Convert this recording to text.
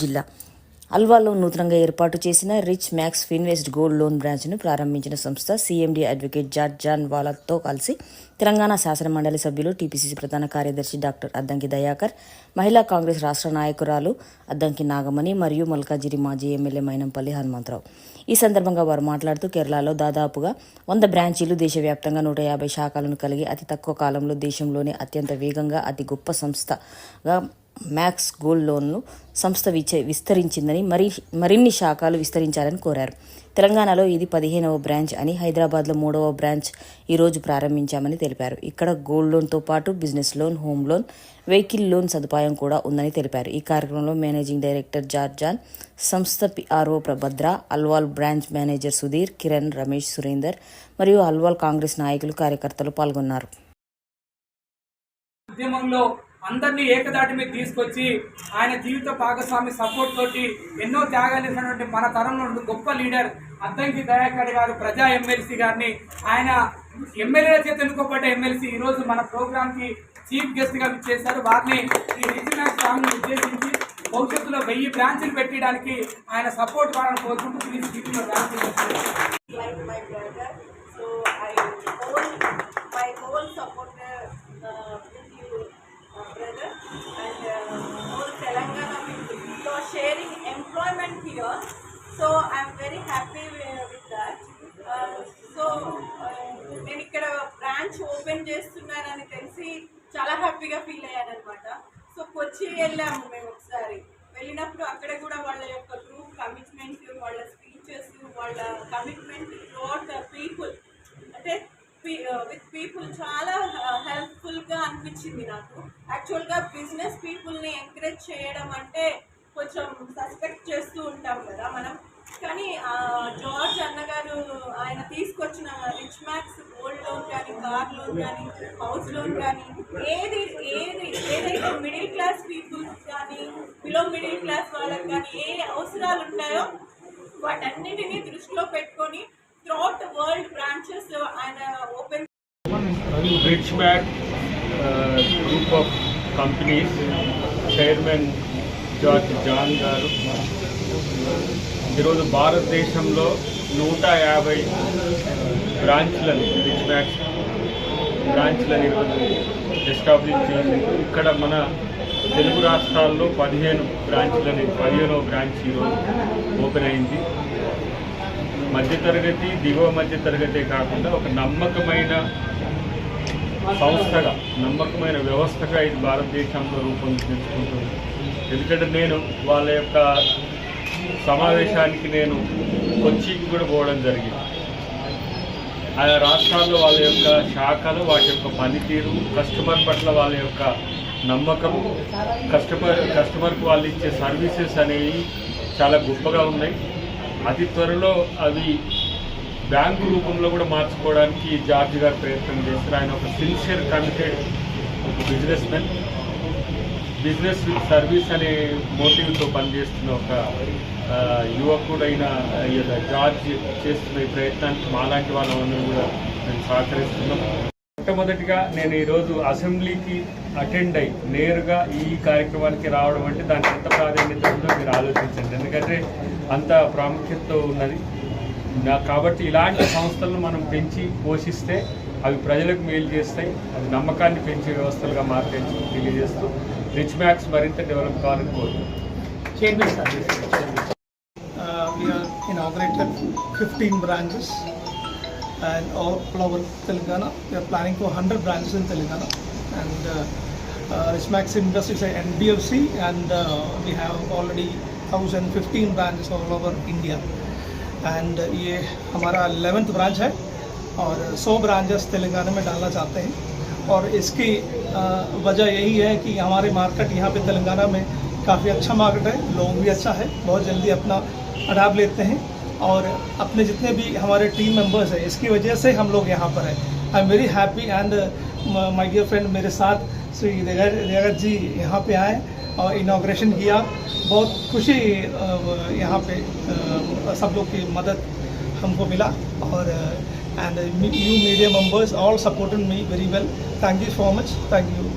జిల్లా అల్వాలో నూతనంగా ఏర్పాటు చేసిన rich max finvest gold loan బ్రాంచ్ను ప్రారంభించిన సంస్థ సీఎండీ అడ్వకేట్ జార్జ్ జాన్ వాలాతో కలిసి తెలంగాణ శాసన మండలి సభ్యులు టీపీసీసీ ప్రధాన కార్యదర్శి డాక్టర్ అద్దంకి దయాకర్ మహిళా కాంగ్రెస్ రాష్ట్ర నాయకురాలు అద్దంకి నాగమణి మరియు మల్కాజిరి మాజీ ఎమ్మెల్యే మైనంపల్లి హనుమంతరావు. ఈ సందర్భంగా వారు మాట్లాడుతూ కేరళలో దాదాపుగా వంద బ్రాంచీలు దేశవ్యాప్తంగా నూట యాభై శాఖలను కలిగి అతి తక్కువ కాలంలో దేశంలోనే అత్యంత వేగంగా అతి గొప్ప సంస్థగా మ్యాక్స్ గోల్డ్ లోన్ను సంస్థ విచ విస్తరించిందని మరి మరిన్ని శాఖలు విస్తరించాలని కోరారు. తెలంగాణలో ఇది పదిహేనవ బ్రాంచ్ అని హైదరాబాద్లో మూడవ బ్రాంచ్ ఈరోజు ప్రారంభించామని తెలిపారు. ఇక్కడ గోల్డ్ లోన్తో పాటు business loan home loan vehicle loan సదుపాయం కూడా ఉందని తెలిపారు. ఈ కార్యక్రమంలో మేనేజింగ్ డైరెక్టర్ జార్జాన్ సంస్థ PRO Prabhadra Alwal branch manager Sudheer Kiran Ramesh Surender మరియు అల్వాల్ కాంగ్రెస్ నాయకులు కార్యకర్తలు పాల్గొన్నారు. ఉద్యమంలో అందరినీ ఏకదాటి మీద తీసుకొచ్చి ఆయన జీవిత భాగస్వామి సపోర్ట్ తోటి ఎన్నో త్యాగాలు చేసినటువంటి మన తరంలో ఉన్న గొప్ప లీడర్ అద్దంకి దయాకర్ గారు ప్రజా ఎమ్మెల్సీ గారిని ఆయన ఎమ్మెల్యేల చేత ఎన్నుకోబడ్డ ఎమ్మెల్సీ ఈ రోజు మన ప్రోగ్రాంకి చీఫ్ గెస్ట్గా చేశారు వారిని ఈ రిజినల్ స్వామిని ఉద్దేశించి భవిష్యత్తులో వెయ్యి బ్రాంచ్లు పెట్టడానికి ఆయన సపోర్ట్ కావాలని కోరుకుంటూ బ్రాంచ్ ఓపెన్ చేస్తున్నారని తెలిసి చాలా హ్యాపీగా ఫీల్ అయ్యాను అనమాట సో కొచ్చి వెళ్ళాము మేము ఒకసారి. వెళ్ళినప్పుడు అక్కడ కూడా వాళ్ళ యొక్క గ్రూప్ కమిట్మెంట్ వాళ్ళ స్పీచెస్ వాళ్ళ కమిట్మెంట్ టువర్డ్ పీపుల్ అంటే విత్ పీపుల్ uh, చాలా uh, హెల్ప్ఫుల్గా అనిపించింది నాకు. యాక్చువల్గా బిజినెస్ పీపుల్ని ఎంకరేజ్ చేయడం అంటే కొంచెం సస్పెక్ట్ చేస్తూ ఉంటాం కదా మనం. కానీ జార్జ్ అన్నగారు ఆయన తీసుకొచ్చిన కార్ లోన్ కానీ హౌస్ లోన్ కానీ ఏది ఏది ఏదైతే మిడిల్ క్లాస్ పీపుల్స్ కానీ బిలో మిడిల్ క్లాస్ వాళ్ళకి కానీ ఏ అవసరాలు ఉంటాయో వాటన్నిటినీ దృష్టిలో పెట్టుకొని త్రూఅవుట్ వరల్డ్ బ్రాంచెస్ ఆయన open bridge back group of companies chairman George John గారు. ఈరోజు భారతదేశంలో నూట యాభై బ్రాంచ్లను రిచ్ బ్యాక్స్ బ్రాంచ్లను ఈరోజు ఎస్టాబ్లిష్ చేసి ఇక్కడ మన తెలుగు రాష్ట్రాల్లో పదిహేను బ్రాంచ్లని పదిహేనవ బ్రాంచ్ ఈరోజు ఓపెన్ అయింది. మధ్యతరగతి దిగువ మధ్యతరగతే కాకుండా ఒక నమ్మకమైన సంస్థగా నమ్మకమైన వ్యవస్థగా ఇది భారతదేశంలో రూపొందించుకుంటుంది. ఎందుకంటే నేను వాళ్ళ యొక్క సమావేశానికి నేను కొచ్చికి కూడా పోవడం జరిగింది. ఆయా రాష్ట్రాల్లో వాళ్ళ యొక్క శాఖలు వాటి యొక్క పనితీరు కస్టమర్ పట్ల వాళ్ళ యొక్క నమ్మకం కస్టమర్ కస్టమర్కి వాళ్ళు ఇచ్చే సర్వీసెస్ అనేవి చాలా గొప్పగా ఉన్నాయి. అతి త్వరలో అవి బ్యాంకు రూపంలో కూడా మార్చుకోవడానికి జార్జ్ గారు ప్రయత్నం చేస్తారు ఆయన ఒక సిన్సియర్ కమిటెడ్ ఒక business men business with service అనే మోటివ్తో పనిచేస్తున్న ఒక యువకుడైన జార్జ్ చేస్తున్న ఈ ప్రయత్నానికి మాలాంటి వాళ్ళని కూడా మేము సహకరిస్తున్నాం. మొట్టమొదటిగా నేను ఈరోజు అసెంబ్లీకి అటెండ్ అయ్యి నేరుగా ఈ కార్యక్రమానికి రావడం అంటే దానికి ఎంత ప్రాధాన్యత ఉందో మీరు ఆలోచించండి. ఎందుకంటే అంత ప్రాముఖ్యతతో ఉన్నది. కాబట్టి ఇలాంటి సంస్థలను మనం పెంచి పోషిస్తే అవి ప్రజలకు మేలు చేస్తాయి. అవి నమ్మకాన్ని పెంచే వ్యవస్థలుగా మార్చేసి తెలియజేస్తూ రిచ్ మ్యాక్స్ మరింత డెవలప్ కావాలని కోరుకుంటున్నాను Uh, we are inaugurated 15 branches and all over Telangana. We are planning for 100 branches in Telangana. And uh, uh, Richmax Invest is an NBFC and uh, we have already 1015 branches all over India. And ये हमारा 11th branch है और 100 branches Telangana में डालना चाहते हैं और इसकी वजह यही है कि हमारे मार्केट यहाँ पे तेलंगाना में काफ़ी अच्छा मार्केट है, लोग भी अच्छा है, बहुत जल्दी अपना अडाप लेते हैं और अपने जितने भी हमारे टीम मेंबर्स हैं, इसकी वजह से हम लोग यहाँ पर हैं। I am very happy and my dear friend मेरे साथ श्री देगर जी यहाँ पे आए और इनाग्रेशन किया। बहुत खुशी यहाँ पे सब लोग की मदद हमको मिला और and uh, you media members all supported me very well. Thank you so much. Thank you.